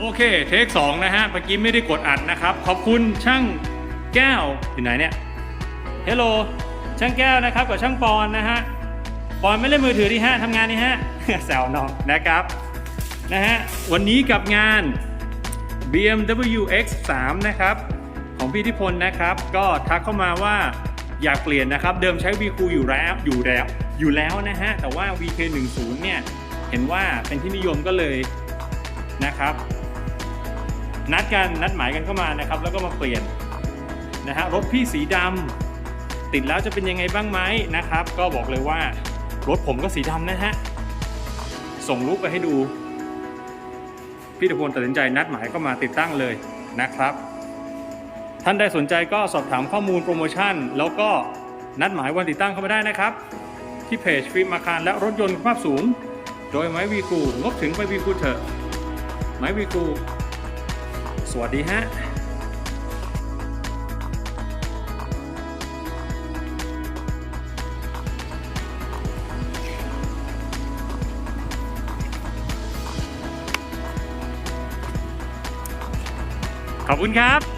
โอเคเทคสองนะฮะเมื่อกี้ไม่ได้กดอัดนะครับ ขอบคุณช่างแก้วอยู่ไหนเนี่ยเฮลโลช่างแก้วนะครับกับช่างปอนนะฮะปอนไม่เล่นมือถือดิฮะทำงานนี่ฮะแซวน้องนะครับนะฮะวันนี้กับงาน BMW X3 นะครับ ของพี่ทิพลนะครับ ก็ทักเข้ามาว่าอยากเปลี่ยนนะครับ เดิมใช้ VQ อยู่แล้วอยู่แล้วอยู่แล้วนะฮะ แต่ว่า VK10 เนี่ย เห็นว่าเป็นที่นิยมก็เลยนะครับ นัดกันนัดหมายกันเข้ามานะครับ แล้วก็มาเปลี่ยนนะฮะรถพี่สีดำติดแล้วจะเป็นยังไงบ้างไหมนะครับ ก็บอกเลยว่ารถผมก็สีดำนะฮะส่งรูปไปให้ดู พี่ตะพลตัดสินใจนัดหมายเข้ามาติดตั้งเลยนะครับ ท่านใดสนใจก็สอบถามข้อมูลโปรโมชั่น แล้วก็นัดหมายวันติดตั้งเข้ามาได้นะครับ ที่เพจฟิล์มอาคารและรถยนต์คุณภาพสูง โดยไม้วีกูงบถึงไปวีกูเถอะไม้วีกู วัสดีฮะขอบคุณครับ